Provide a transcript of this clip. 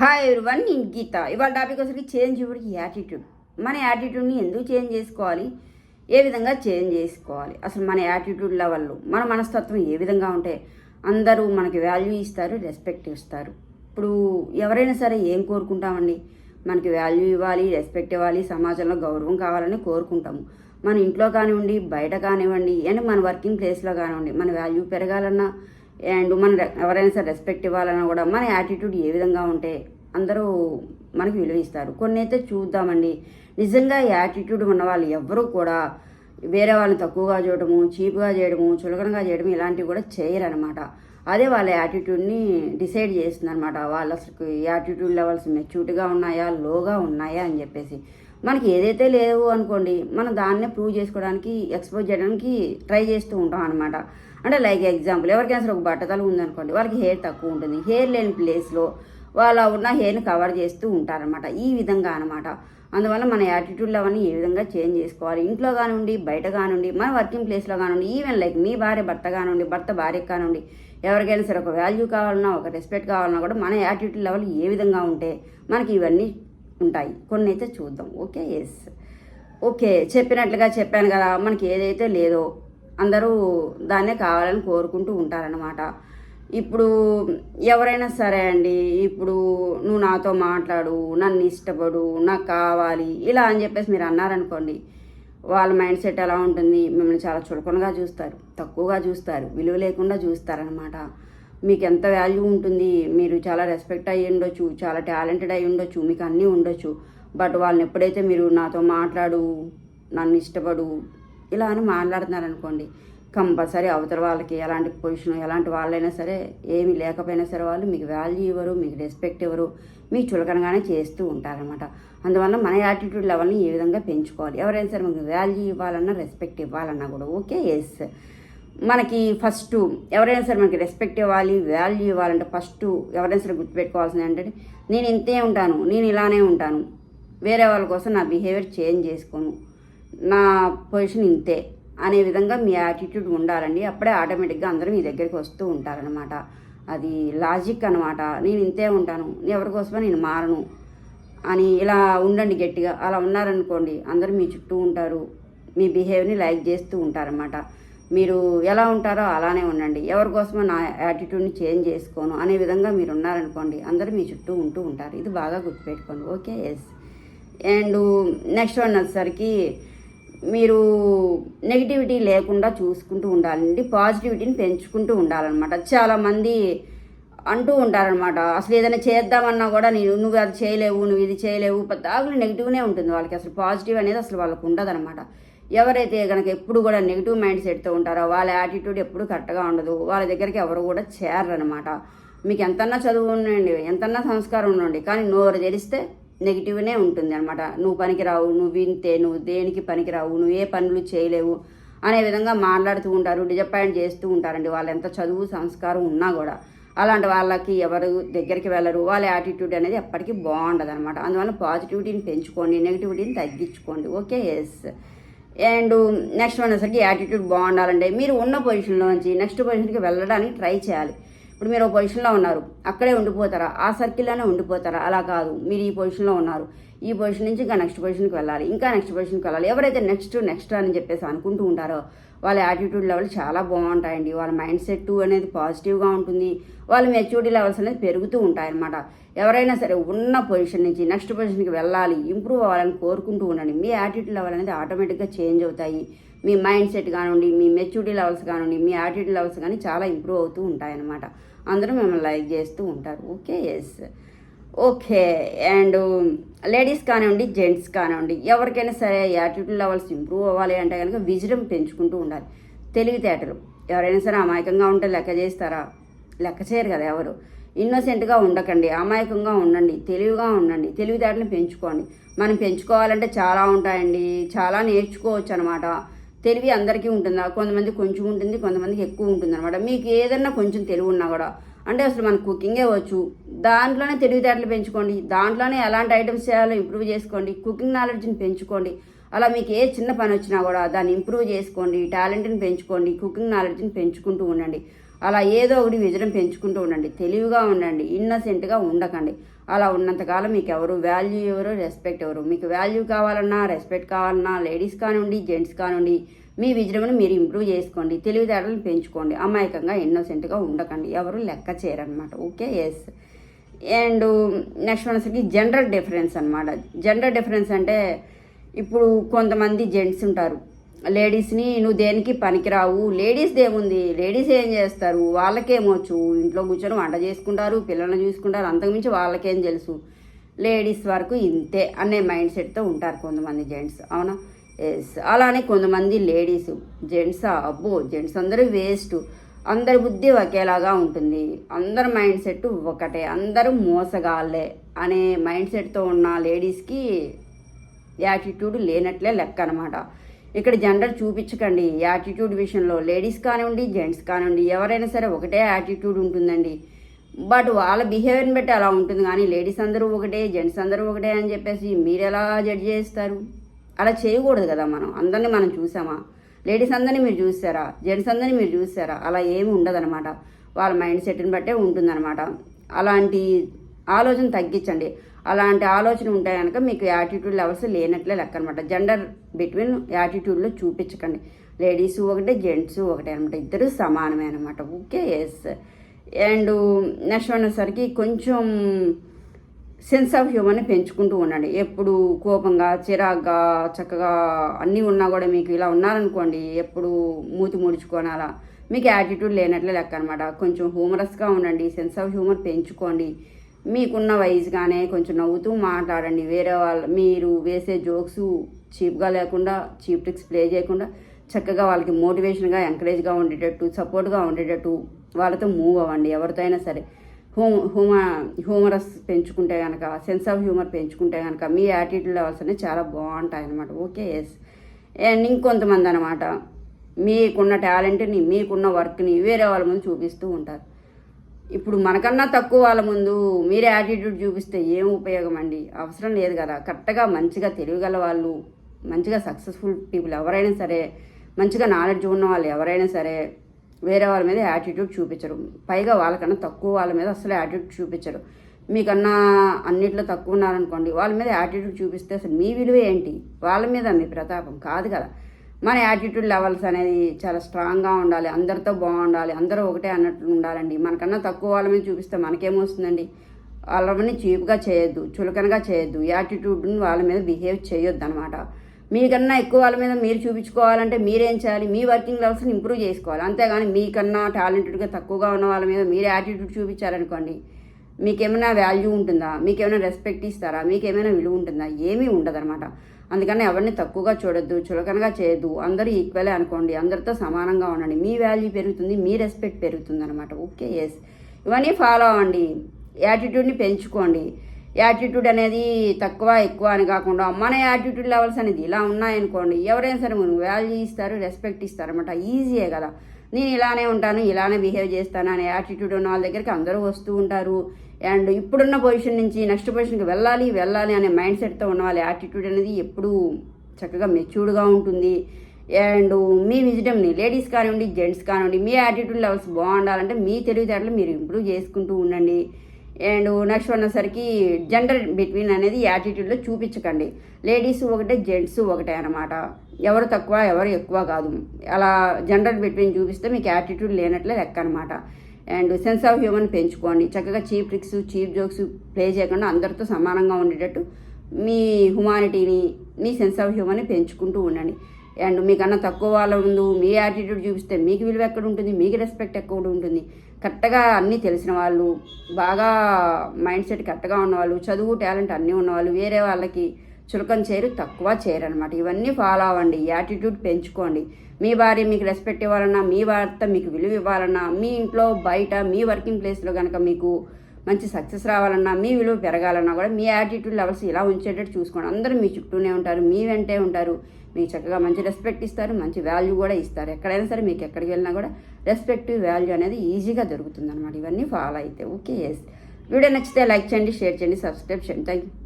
Hi one నేను గీత. ఇవాళ topic వచ్చేసరికి చేంజ్ యువర్ యాటిట్యూడ్ మన యాటిట్యూడ్ని ఎందుకు చేంజ్ చేసుకోవాలి? ఏ విధంగా చేంజ్ చేసుకోవాలి? అసలు మన యాటిట్యూడ్ లెవెల్లో మన మనస్తత్వం ఏ విధంగా ఉంటే అందరూ మనకి వాల్యూ ఇస్తారు రెస్పెక్ట్ ఇస్తారు. ఇప్పుడు ఎవరైనా సరే ఏం కోరుకుంటామండి? మనకి వాల్యూ ఇవ్వాలి రెస్పెక్ట్ ఇవ్వాలి సమాజంలో గౌరవం కావాలని కోరుకుంటాము. మన ఇంట్లో కానివ్వండి బయట కానివ్వండి అండ్ మన వర్కింగ్ ప్లేస్లో కానివ్వండి మన వాల్యూ పెరగాలన్నా అండ్ మన ఎవరైనా సరే రెస్పెక్ట్ ఇవ్వాలన్నా కూడా మన యాటిట్యూడ్ ఏ విధంగా ఉంటే అందరూ మనకి విలువ ఇస్తారు. కొన్ని అయితే చూద్దామండి. నిజంగా యాటిట్యూడ్ ఉన్న వాళ్ళు ఎవ్వరూ కూడా వేరే వాళ్ళని తక్కువగా చూడటము చీప్గా చేయడము చులకనగా చేయడం ఇలాంటివి కూడా చేయరనమాట అదే వాళ్ళ యాటిట్యూడ్ని డిసైడ్ చేస్తుంది అనమాట వాళ్ళ అసలు యాటిట్యూడ్ లెవెల్స్ మెచ్యూర్డ్గా ఉన్నాయా లోగా ఉన్నాయా అని చెప్పేసి. మనకి ఏదైతే లేవు అనుకోండి మనం దాన్నే ప్రూవ్ చేసుకోవడానికి ఎక్స్పోజ్ చేయడానికి ట్రై చేస్తూ ఉంటాం అనమాట అంటే లైక్ ఎగ్జాంపుల్ ఎవరికైనా సరే ఒక బట్టతలు ఉందనుకోండి వాళ్ళకి హెయిర్ తక్కువ ఉంటుంది. హెయిర్ లేని ప్లేస్లో వాళ్ళ ఉన్న హెయిర్ని కవర్ చేస్తూ ఉంటారనమాట ఈ విధంగా అనమాట అందువల్ల మన యాటిట్యూడ్ అవన్నీ ఏ విధంగా చేంజ్ చేసుకోవాలి? ఇంట్లో కానివ్వండి బయట కానివ్వండి మన వర్కింగ్ ప్లేస్లో కానివ్వండి ఈవెన్ లైక్ మీ భార్య భర్త కానివ్వండి భర్త భార్య కానివ్వండి ఎవరికైనా సరే ఒక వాల్యూ కావాలన్నా ఒక రెస్పెక్ట్ కావాలన్నా కూడా మన యాటిట్యూడ్ లెవెల్ ఏ విధంగా ఉంటే మనకి ఇవన్నీ ఉంటాయి. కొన్ని అయితే చూద్దాం. ఓకే? Yes okay. చెప్పినట్లుగా చెప్పాను కదా మనకి ఏదైతే లేదో అందరూ దాన్నే కావాలని కోరుకుంటూ ఉంటారనమాట ఇప్పుడు ఎవరైనా సరే అండి ఇప్పుడు నువ్వు నాతో మాట్లాడు నన్ను ఇష్టపడు నాకు కావాలి ఇలా అని చెప్పేసి మీరు అన్నారనుకోండి వాళ్ళ మైండ్ సెట్ ఎలా ఉంటుంది? మిమ్మల్ని చాలా చులకనగా చూస్తారు తక్కువగా చూస్తారు విలువ లేకుండా చూస్తారనమాట మీకు ఎంత వాల్యూ ఉంటుంది మీరు చాలా రెస్పెక్ట్ అయ్యి ఉండొచ్చు చాలా టాలెంటెడ్ అయి ఉండొచ్చు మీకు అన్నీ ఉండొచ్చు. బట్ వాళ్ళని ఎప్పుడైతే మీరు నాతో మాట్లాడు నన్ను ఇష్టపడు ఇలా అని మాట్లాడుతున్నారనుకోండి కంపల్సరీ అవతల వాళ్ళకి ఎలాంటి పొజిషన్ ఎలాంటి వాళ్ళైనా సరే ఏమీ లేకపోయినా సరే వాళ్ళు మీకు వాల్యూ ఇవ్వరు మీకు రెస్పెక్ట్ ఇవ్వరు మీకు చులకనగానే చేస్తూ ఉంటారనమాట అందువల్ల మన యాటిట్యూడ్ లెవెల్ని ఏ విధంగా పెంచుకోవాలి. ఎవరైనా సరే మీకు వాల్యూ ఇవ్వాలన్నా రెస్పెక్ట్ ఇవ్వాలన్నా కూడా ఓకే? ఎస్ మనకి ఫస్ట్ ఎవరైనా సరే మనకి రెస్పెక్ట్ ఇవ్వాలి వాల్యూ ఇవ్వాలంటే ఫస్ట్ ఎవరైనా సరే గుర్తుపెట్టుకోవాల్సింది ఏంటంటే నేను ఇంతే ఉంటాను నేను ఇలానే ఉంటాను. వేరే వాళ్ళ కోసం నా బిహేవియర్ చేంజ్ చేసుకోను. నా పొజిషన్ ఇంతే అనే విధంగా మీ యాటిట్యూడ్ ఉండాలండి. అప్పుడే ఆటోమేటిక్గా అందరూ మీ దగ్గరికి వస్తూ ఉంటారనమాట అది లాజిక్ అనమాట నేను ఇంతే ఉంటాను ఎవరికోసమో నేను మారను అని ఇలా ఉండండి గట్టిగా. అలా ఉన్నారనుకోండి అందరూ మీ చుట్టూ ఉంటారు మీ బిహేవియర్ని లైక్ చేస్తూ ఉంటారనమాట మీరు ఎలా ఉంటారో అలానే ఉండండి. ఎవరి కోసమో నా యాటిట్యూడ్ని చేంజ్ చేసుకోను అనే విధంగా మీరు ఉన్నారనుకోండి అందరూ మీ చుట్టూ ఉంటూ ఉంటారు. ఇది బాగా గుర్తుపెట్టుకోండి. Okay yes and next one వచ్చేసరికి మీరు నెగిటివిటీ లేకుండా చూసుకుంటూ ఉండాలండి. పాజిటివిటీని పెంచుకుంటూ ఉండాలన్నమాట. చాలామంది అంటూ ఉంటారనమాట అసలు ఏదైనా చేద్దామన్నా కూడా నేను నువ్వు అది చేయలేవు నువ్వు ఇది చేయలేవు. పద్దాకులు నెగిటివ్నే ఉంటుంది వాళ్ళకి. అసలు పాజిటివ్ అనేది అసలు వాళ్ళకు ఉండదనమాట ఎవరైతే కనుక ఎప్పుడు కూడా నెగిటివ్ మైండ్ సెట్తో ఉంటారో వాళ్ళ యాటిట్యూడ్ ఎప్పుడు కరెక్ట్గా ఉండదు. వాళ్ళ దగ్గరికి ఎవరు కూడా చేరరనమాట మీకు ఎంతన్నా చదువు ఉండండి ఎంతన్నా సంస్కారం ఉండండి కానీ నోరు తెరిస్తే నెగిటివ్నే ఉంటుంది అనమాట నువ్వు పనికిరావు నువ్వు వింతే నువ్వు దేనికి పనికిరావు నువ్వు ఏ పనులు చేయలేవు అనే విధంగా మాట్లాడుతూ ఉంటారు డిజపాయింట్ చేస్తూ ఉంటారండి. వాళ్ళు ఎంత చదువు సంస్కారం ఉన్నా కూడా. అలాంటి వాళ్ళకి ఎవరు దగ్గరికి వెళ్ళరు. వాళ్ళ యాటిట్యూడ్ అనేది ఎప్పటికీ బాగుండదు అనమాట అందువల్ల పాజిటివిటీని పెంచుకోండి నెగిటివిటీని తగ్గించుకోండి. Okay yes and next one వచ్చేసరికి యాటిట్యూడ్ బాగుండాలంటే మీరు ఉన్న పొజిషన్లో నుంచి నెక్స్ట్ పొజిషన్కి వెళ్ళడానికి ట్రై చేయాలి. ఇప్పుడు మీరు ఒక పొజిషన్లో ఉన్నారు అక్కడే ఉండిపోతారా? ఆ సర్కిల్లోనే ఉండిపోతారా? అలా కాదు. మీరు ఈ పొజిషన్లో ఉన్నారు. ఈ పొజిషన్ నుంచి ఇంకా నెక్స్ట్ పొజిషన్కి వెళ్ళాలి. ఇంకా నెక్స్ట్ పొజిషన్కి వెళ్ళాలి. ఎవరైతే నెక్స్ట్ నెక్స్ట్ అని చెప్పేసి అనుకుంటూ ఉంటారో వాళ్ళ యాటిట్యూడ్ లెవెల్ చాలా బాగుంటాయండి. వాళ్ళ మైండ్ సెట్ అనేది పాజిటివ్గా ఉంటుంది. వాళ్ళ మెచ్యూరిటీ లెవెల్స్ అనేది పెరుగుతూ ఉంటాయన్నమాట. ఎవరైనా సరే ఉన్న పొజిషన్ నుంచి నెక్స్ట్ పొజిషన్కి వెళ్ళాలి ఇంప్రూవ్ అవ్వాలని కోరుకుంటూ ఉండండి. మీ యాటిట్యూడ్ లెవెల్ అనేది ఆటోమేటిక్గా చేంజ్ అవుతాయి. మీ మైండ్ సెట్ కానివ్వండి మీ మెచ్యూరిటీ లెవెల్స్ కానివ్వండి మీ యాటిట్యూడ్ లెవెల్స్ కానీ చాలా ఇంప్రూవ్ అవుతూ ఉంటాయన్నమాట. అందరూ మిమ్మల్ని లైక్ చేస్తూ ఉంటారు. Okay yes okay and ladies కానివ్వండి జెంట్స్ కానివ్వండి ఎవరికైనా సరే యాటిట్యూడ్ లెవెల్స్ ఇంప్రూవ్ అవ్వాలి అంటే కనుక విజడం పెంచుకుంటూ ఉండాలి. తెలివితేటలు ఎవరైనా సరే అమాయకంగా ఉంటే లెక్క చేస్తారా? లెక్క చేయరు కదా ఎవరు. ఇన్నోసెంట్గా ఉండకండి అమాయకంగా ఉండండి తెలివిగా ఉండండి తెలివితేటలు పెంచుకోండి. మనం పెంచుకోవాలంటే చాలా ఉంటాయండి చాలా నేర్చుకోవచ్చు అనమాట తెలివి అందరికీ ఉంటుందా? కొంతమంది కొంచెం ఉంటుంది కొంతమందికి ఎక్కువ ఉంటుంది అనమాట మీకు ఏదన్నా కొంచెం తెలివి ఉన్నా కూడా అంటే అసలు మన కుకింగే వచ్చు దాంట్లోనే తెలివితేటలు పెంచుకోండి. దాంట్లోనే ఎలాంటి ఐటమ్స్ చేయాలో ఇంప్రూవ్ చేసుకోండి. కుకింగ్ నాలెడ్జ్ని పెంచుకోండి. అలా మీకు ఏ చిన్న పని వచ్చినా కూడా దాన్ని ఇంప్రూవ్ చేసుకోండి. టాలెంట్ని పెంచుకోండి. కుకింగ్ నాలెడ్జ్ని పెంచుకుంటూ ఉండండి. అలా ఏదో ఒకటి విజయం పెంచుకుంటూ ఉండండి. తెలివిగా ఉండండి. ఇన్నసెంట్గా ఉండకండి. అలా ఉన్నంతకాలం మీకు ఎవరు వాల్యూ ఎవరు రెస్పెక్ట్ ఎవరు. మీకు వాల్యూ కావాలన్నా రెస్పెక్ట్ కావాలన్నా లేడీస్ కానివ్వండి జెంట్స్ కానివ్వండి మీ విజృంభణ మీరు ఇంప్రూవ్ చేసుకోండి. తెలివితేటలను పెంచుకోండి. అమాయకంగా ఇన్నోసెంట్గా ఉండకండి. ఎవరు లెక్క చేయరనమాట ఓకే? ఎస్ అండ్ నెక్స్ట్ మనకి జెండర్ డిఫరెన్స్ అనమాట జెండర్ డిఫరెన్స్ అంటే ఇప్పుడు కొంతమంది జెంట్స్ ఉంటారు. లేడీస్ని నువ్వు దేనికి పనికిరావు? లేడీస్ దేముంది లేడీస్ ఏం చేస్తారు? వాళ్ళకేమొచ్చు? ఇంట్లో కూర్చొని వంట చేసుకుంటారు పిల్లల్ని చూసుకుంటారు అంతకుమించి వాళ్ళకేం తెలుసు? లేడీస్ వరకు ఇంతే అనే మైండ్ సెట్తో ఉంటారు కొంతమంది జెంట్స్ అవునా? ఎస్ అలానే కొంతమంది లేడీస్ జెంట్స్ అబ్బో జెంట్స్ అందరూ వేస్ట్ అందరి బుద్ధి ఒకేలాగా ఉంటుంది. అందరి మైండ్ సెట్ ఒకటే. అందరూ మోసగాళ్ళే అనే మైండ్ సెట్తో ఉన్న లేడీస్కి యాటిట్యూడ్ లేనట్లే లెక్క అనమాట ఇక్కడ జెండర్ చూపించకండి. యాటిట్యూడ్ విషయంలో లేడీస్ కానివ్వండి జెంట్స్ కానివ్వండి ఎవరైనా సరే ఒకటే యాటిట్యూడ్ ఉంటుందండి. బట్ వాళ్ళ బిహేవియర్ని బట్టి అలా ఉంటుంది. కానీ లేడీస్ అందరూ ఒకటే జెంట్స్ అందరూ ఒకటే అని చెప్పేసి మీరు ఎలా జడ్జ్ చేస్తారు? అలా చేయకూడదు కదా మనం. అందరినీ మనం చూసామా? లేడీస్ అందరినీ మీరు చూసారా? జెంట్స్ అందరినీ మీరు చూసారా? అలా ఏమి ఉండదనమాట వాళ్ళ మైండ్ సెట్ని బట్టే ఉంటుందన్నమాట. అలాంటి ఆలోచన తగ్గించండి. అలాంటి ఆలోచన ఉంటే కనుక మీకు యాటిట్యూడ్ లెవెల్స్ లేనట్లే లెక్క అనమాట జెండర్ బిట్వీన్ యాటిట్యూడ్లో చూపించకండి. లేడీస్ ఒకటే జెంట్స్ ఒకటే అనమాట ఇద్దరు సమానమే అనమాట ఓకే ఎస్ అండ్ నెక్స్ట్ ఉన్నసరికి కొంచెం సెన్స్ ఆఫ్ హ్యూమర్ని పెంచుకుంటూ ఉండండి. ఎప్పుడు కోపంగా చిరాగ్గా చక్కగా అన్నీ ఉన్నా కూడా మీకు ఇలా ఉన్నారనుకోండి ఎప్పుడు మూతి ముడుచుకొని అలా మీకు యాటిట్యూడ్ లేనట్లే లెక్క అనమాట కొంచెం హ్యూమరస్గా ఉండండి సెన్స్ ఆఫ్ హ్యూమర్ పెంచుకోండి. మీకున్న వైజ్గానే కొంచెం నవ్వుతూ మాట్లాడండి. వేరే వాళ్ళు మీరు వేసే జోక్స్ చీప్గా లేకుండా చీప్ ట్రిక్స్ ప్లే చేయకుండా చక్కగా వాళ్ళకి మోటివేషన్గా ఎంకరేజ్గా ఉండేటట్టు సపోర్ట్గా ఉండేటట్టు వాళ్ళతో మూవ్ అవ్వండి. ఎవరితో అయినా సరే. హోమ్ హ్యూమ హ్యూమరస్ పెంచుకుంటే కనుక సెన్స్ ఆఫ్ హ్యూమర్ పెంచుకుంటే కనుక మీ యాటిట్యూడ్ లెవెల్స్ అనేవి చాలా బాగుంటాయి అనమాట ఓకే ఎస్ అండ్ ఇంకొంతమంది అనమాట మీకున్న టాలెంట్ని మీకున్న వర్క్ని వేరే వాళ్ళ ముందు చూపిస్తూ ఉంటారు. ఇప్పుడు మనకన్నా తక్కువ వాళ్ళ ముందు మీరే యాటిట్యూడ్ చూపిస్తే ఏం ఉపయోగం అండి? అవసరం లేదు కదా. కరెక్ట్గా మంచిగా తెలియగల వాళ్ళు మంచిగా సక్సెస్ఫుల్ పీపుల్ ఎవరైనా సరే మంచిగా నాలెడ్జ్ ఉన్న వాళ్ళు ఎవరైనా సరే వేరే వాళ్ళ మీద యాటిట్యూడ్ చూపించరు. పైగా వాళ్ళకన్నా తక్కువ వాళ్ళ మీద అసలు యాటిట్యూడ్ చూపించరు. మీకన్నా అన్నిట్లో తక్కువ ఉన్నారనుకోండి వాళ్ళ మీద యాటిట్యూడ్ చూపిస్తే అసలు మీ విలువ ఏంటి? వాళ్ళ మీద మీ ప్రతాపం కాదు కదా. మన యాటిట్యూడ్ లెవెల్స్ అనేది చాలా స్ట్రాంగ్గా ఉండాలి అందరితో బాగుండాలి అందరూ ఒకటే అన్నట్లు ఉండాలండి. మనకన్నా తక్కువ వాళ్ళ మీద చూపిస్తే మనకేమొస్తుందండి వాళ్ళని చీప్గా చేయొద్దు చులకనగా చేయొద్దు. యాటిట్యూడ్ని వాళ్ళ మీద బిహేవ్ చేయొద్దు అనమాట మీకన్నా ఎక్కువ వాళ్ళ మీద మీరు చూపించుకోవాలంటే మీరేం చేయాలి? మీ వర్కింగ్ లెవెల్స్ని ఇంప్రూవ్ చేసుకోవాలి. అంతేగాని మీకన్నా టాలెంటెడ్గా తక్కువగా ఉన్న వాళ్ళ మీద మీరు యాటిట్యూడ్ చూపించారనుకోండి మీకేమైనా వాల్యూ ఉంటుందా? మీకేమైనా రెస్పెక్ట్ ఇస్తారా? మీకేమైనా విలువ ఉంటుందా? ఏమీ ఉండదన్నమాట. అందుకని ఎవరిని తక్కువగా చూడొద్దు చులకనగా చేయొద్దు. అందరూ ఈక్వలే అనుకోండి. అందరితో సమానంగా ఉండండి. మీ వాల్యూ పెరుగుతుంది మీ రెస్పెక్ట్ పెరుగుతుంది అనమాట ఓకే ఎస్ ఇవన్నీ ఫాలో అవ్వండి. యాటిట్యూడ్ని పెంచుకోండి. యాటిట్యూడ్ అనేది తక్కువ ఎక్కువ అని కాకుండా మన యాటిట్యూడ్ లెవెల్స్ అనేది ఇలా ఉన్నాయనుకోండి ఎవరైనా సరే మనం వాల్యూ ఇస్తారు రెస్పెక్ట్ ఇస్తారు అనమాట ఈజీయే కదా. నేను ఇలానే ఉంటాను ఇలానే బిహేవ్ చేస్తాను అనే యాటిట్యూడ్ ఉన్న వాళ్ళ దగ్గరికి అందరూ వస్తూ ఉంటారు. అండ్ ఇప్పుడున్న పొజిషన్ నుంచి నెక్స్ట్ పొజిషన్కి వెళ్ళాలి వెళ్ళాలి అనే మైండ్ సెట్తో ఉన్న వాళ్ళ యాటిట్యూడ్ అనేది ఎప్పుడూ చక్కగా మెచ్యూర్డ్గా ఉంటుంది. అండ్ మీ విజిటమ్ని లేడీస్ కానివ్వండి జెంట్స్ కానివ్వండి మీ యాటిట్యూడ్ లెవెల్స్ బాగుండాలంటే మీ తెలివితేటలు మీరు ఇంప్రూవ్ చేసుకుంటూ ఉండండి. అండ్ నెక్స్ట్ ఉన్నసరికి జెండర్ బిట్వీన్ అనేది యాటిట్యూడ్లో చూపించకండి. లేడీస్ ఒకటే జెంట్స్ ఒకటే అనమాట ఎవరు తక్కువ ఎవరు ఎక్కువ కాదు. అలా జెండర్ బిట్వీన్ చూపిస్తే మీకు యాటిట్యూడ్ లేనట్లే లెక్క అనమాట అండ్ సెన్స్ ఆఫ్ హ్యూమన్ పెంచుకోండి. చక్కగా cheap tricks cheap jokes play చేయకుండా అందరితో సమానంగా ఉండేటట్టు మీ హ్యుమానిటీని మీ సెన్స్ ఆఫ్ హ్యూమన్ని పెంచుకుంటూ ఉండండి. అండ్ మీకన్నా తక్కువ వాళ్ళ ముందు మీ యాటిట్యూడ్ చూపిస్తే మీకు విలువ ఎక్కడ ఉంటుంది? మీకు రెస్పెక్ట్ ఎక్కడ ఉంటుంది? కరెక్ట్గా అన్నీ తెలిసిన వాళ్ళు బాగా మైండ్ సెట్ కరెక్ట్గా ఉన్నవాళ్ళు చదువు టాలెంట్ అన్నీ ఉన్నవాళ్ళు వేరే వాళ్ళకి చులకం చేయరు తక్కువ చేయరు అనమాట ఇవన్నీ ఫాలో అవ్వండి యాటిట్యూడ్ పెంచుకోండి. మీ భార్య మీకు రెస్పెక్ట్ ఇవ్వాలన్నా మీ భర్త మీకు విలువ ఇవ్వాలన్నా మీ ఇంట్లో బయట మీ వర్కింగ్ ప్లేస్లో కనుక మీకు మంచి సక్సెస్ రావాలన్నా మీ విలువ పెరగాలన్నా కూడా మీ యాటిట్యూడ్ లెవెల్స్ ఇలా ఉంచేటట్టు చూసుకోండి. అందరూ మీ చుట్టూనే ఉంటారు మీ వెంటే ఉంటారు. మీకు చక్కగా మంచి రెస్పెక్ట్ ఇస్తారు మంచి వాల్యూ కూడా ఇస్తారు. ఎక్కడైనా సరే మీకు ఎక్కడికి వెళ్ళినా కూడా రెస్పెక్ట్ వాల్యూ అనేది ఈజీగా దొరుకుతుంది అనమాట ఇవన్నీ ఫాలో అయితే. ఓకే ఎస్ వీడియో నచ్చితే లైక్ చేయండి షేర్ చేయండి సబ్స్క్రైబ్ చేయండి. Thank you